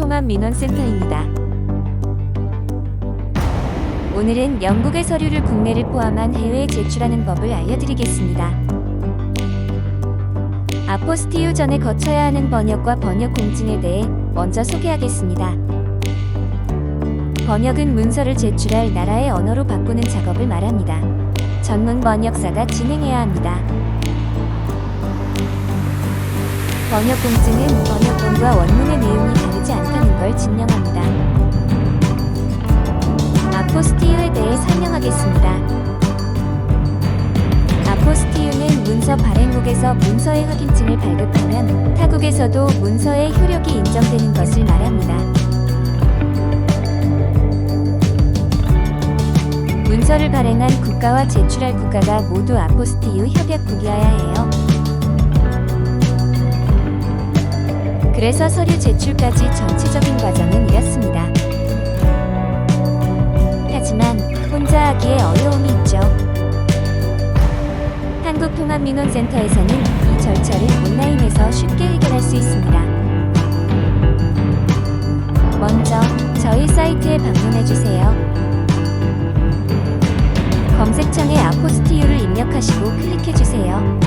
한국통합 민원센터입니다. 오늘은 영국의 서류를 국내를 포함한 해외에 제출하는 법을 알려드리겠습니다. 아포스티유 전에 거쳐야 하는 번역과 번역 공증에 대해 먼저 소개하겠습니다. 번역은 문서를 제출할 나라의 언어로 바꾸는 작업을 말합니다. 전문 번역사가 진행해야 합니다. 번역 공증은 번역본과 원문의 내용이 다르지 않다는 걸 증명합니다. 아포스티유에 대해 설명하겠습니다. 아포스티유는 문서 발행국에서 문서의 확인증을 발급하면 타국에서도 문서의 효력이 인정되는 것을 말합니다. 문서를 발행한 국가와 제출할 국가가 모두 아포스티유 협약국이어야 해요. 그래서 서류 제출까지 전체적인 과정은 이렇습니다. 하지만 혼자 하기에 어려움이 있죠. 한국통합민원센터에서는 이 절차를 온라인에서 쉽게 해결할 수 있습니다. 먼저 저희 사이트에 방문해 주세요. 검색창에 아포스티유를 입력하시고 클릭해 주세요.